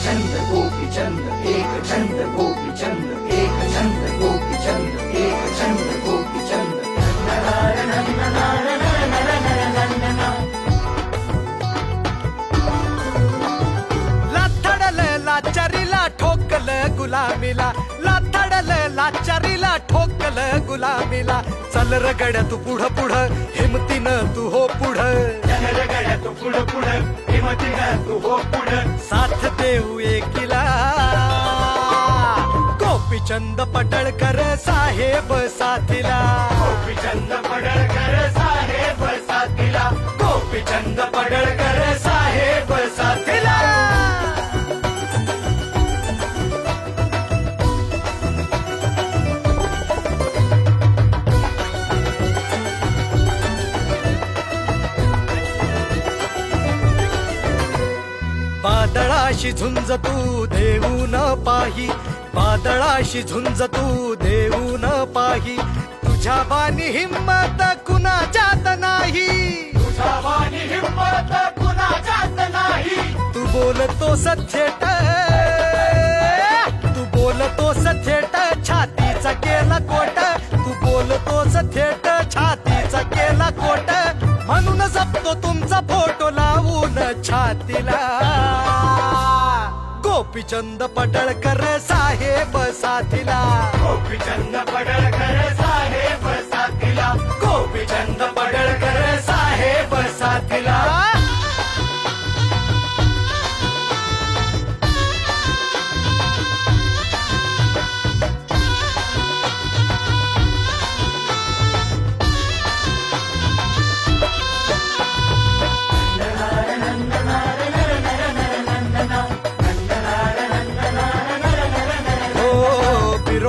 छंद गोपीचंद एक छंद गोपीचंद चल रगड्या तू पुढं पुढं. हिमतीनं तू हो रगड्या तू पुढं. पुढं हिमतीनं तू हो पुढं साथ देऊ एकीला. गोपीचंद पटळकर साहेब साथीला. गोपीचंद पडळकर साहेब साथीला. गोपीचंद पडळकर वादळाशी झुंज तू देऊ न पाही. वादळाशी झुंज तू देऊ न पाही. तुझ्या बानी हिम्मत कुणाच्यात नाही. तुझावानी हिंमत कुणाच्यात नाही. तू बोलतो सथेट. तू बोलतो सथेट छातीचा केला कोट. तू बोलतो थेट छातीचा केला कोट. म्हणून जपतो तुमचा फोटो लावून छातीला. गोपीचंद पडळकर साहेब साथीला. गोपीचंद पडळकर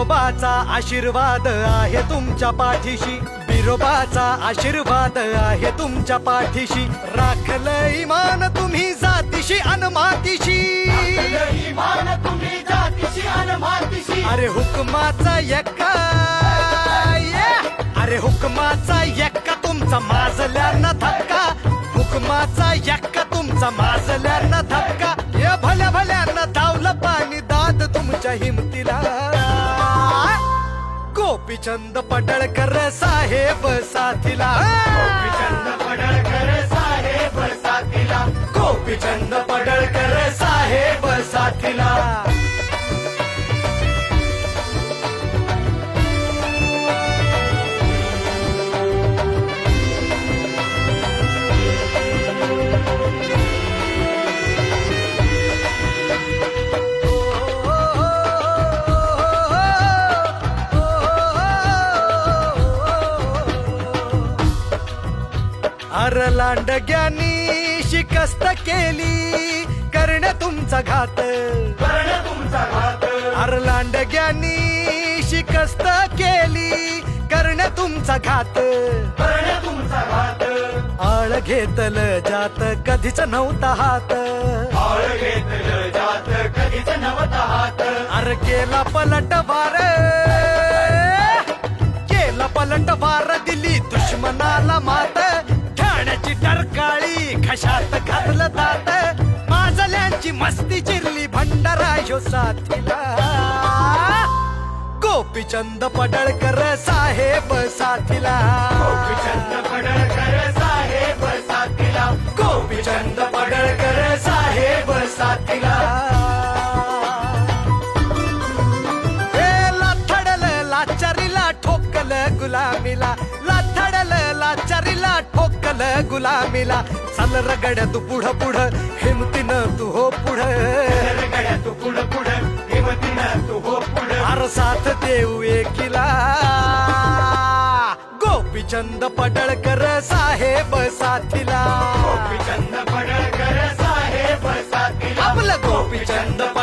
बिरोबाचा आशीर्वाद आहे तुमच्या पाठीशी. बिरोबाचा आशीर्वाद आहे तुमच्या पाठीशी. राखलं इमान तुम्ही जातीशी अन मातीशी. इमान तुम्ही जातीशी आणि मातीशी. अरे हुकमाचा यक्का. अरे हुकमाचा यक्का तुमचा माजल्यानं धक्का हुकमाचा यक्का तुमचा माजल्यानं गोपीचंद पडळकर साहेब साथीला. गोपीचंद पडळकर साहेब साथीला. गोपीचंद पडळकर साहेब साथीला. अर लांडग्यानी शिकस्त केली. कर्ण तुमचा घात. कर्ण तुमचा घात. लांडग्यानी शिकस्त केली. कर्ण तुमचा घात. कर्ण तुमचा घात. आळ घेतल जात कधीच नव्हता हात. आळ घेतलं जात कधीच नवता हात. अर केला पलट वार. केला पलट वार दिली दुश्मनाला मात. ठाण्याची टरकाळी घातलं दात माजल्यांची मस्ती चिरली भंडारा ह्यो साथीला. गोपीचंद पडळकर साहेब साथीला. गोपीचंद पडळकर साहेब साथीला. गोपीचंद पडळकर साहेब साथीला. गुलामीला चल रगड्या तू पुढं पुढं हिमतीनं तू हो पुढं. रगड्या तू पुढं पुढं हिमतीनं तू हो पुढं अर साथ देऊ एकीला. गोपीचंद पडळकर साहेब साथीला. गोपीचंद पडळकर साहेब साथीला. आपलं गोपीचंद पडळकर